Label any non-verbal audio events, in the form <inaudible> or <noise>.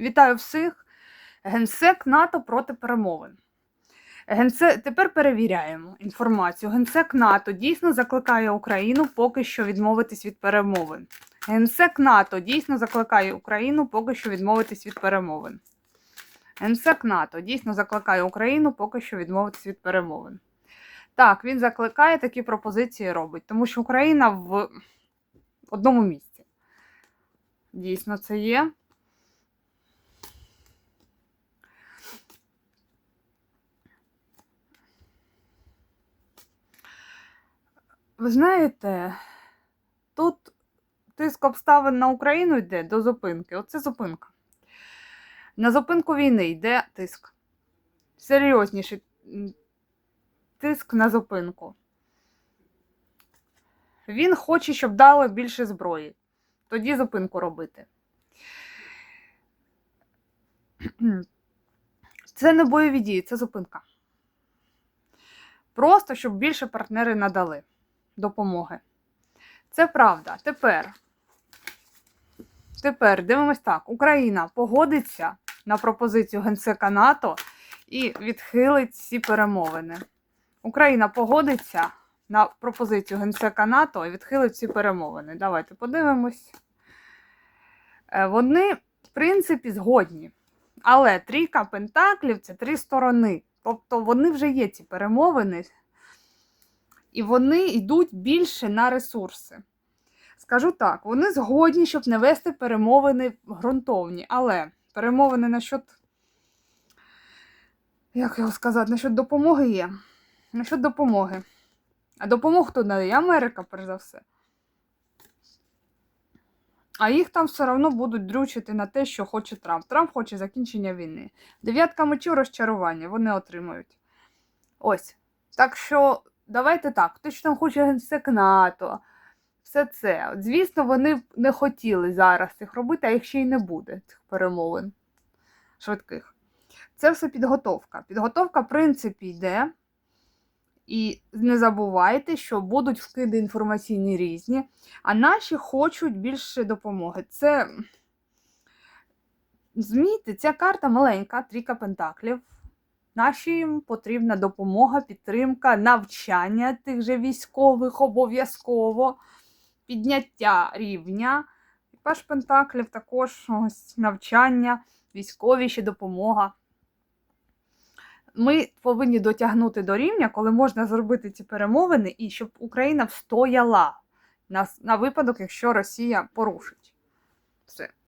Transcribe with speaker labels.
Speaker 1: Вітаю всіх. Генсек НАТО проти перемовин. Генсе... Тепер перевіряємо інформацію. Генсек НАТО дійсно закликає Україну поки що відмовитись від перемовин. Генсек НАТО дійсно закликає Україну поки що відмовитись від перемовин. Генсек НАТО дійсно закликає Україну поки що відмовитись від перемовин. Так, він закликає такі пропозиції робить, тому що Україна в одному місці. Дійсно, це є. Ви знаєте, тут тиск обставин на Україну йде до зупинки. Оце зупинка. На зупинку війни йде тиск. Серйозніший тиск на зупинку. Він хоче, щоб дали більше зброї. Тоді зупинку робити. <clears throat> Це не бойові дії, це зупинка. Просто щоб більше партнери надали допомоги. Це правда. Тепер. Тепер дивимось так: Україна погодиться на пропозицію Генсека НАТО і відхилить ці перемовини. Україна погодиться на пропозицію Генсека НАТО і відхилить ці перемовини. Давайте подивимось. Е, Вони, в принципі, згодні. Але трійка пентаклів це три сторони. Тобто вони вже є ці перемовини, і вони йдуть більше на ресурси. Скажу так, вони згодні, щоб не вести перемовини ґрунтовні, але перемовини насчет, як його сказати, насчет допомоги є. Насчет допомоги. А допомогу хто дає? Америка, перш за все. А їх там все одно будуть дрючити на те, що хоче Трамп. Трамп хоче закінчення війни. Дев'ятка мечів розчарування вони отримають. Ось. Так що давайте так, хто ж там хоче генсек НАТО, все це. Звісно, вони не хотіли зараз цих робити, а їх ще й не буде, цих перемовин швидких. Це все підготовка. Підготовка, в принципі, йде. І не забувайте, що будуть вкиди інформаційні різні, а наші хочуть більше допомоги. Це, змійте, ця карта маленька, трійка пентаклів. Нашим потрібна допомога, підтримка, навчання тих же військових обов'язково, підняття рівня. І Паш Пентаклів також ось навчання, військові ще допомога. Ми повинні дотягнути до рівня, коли можна зробити ці перемовини, і щоб Україна встояла на, на випадок, якщо Росія порушить. Все.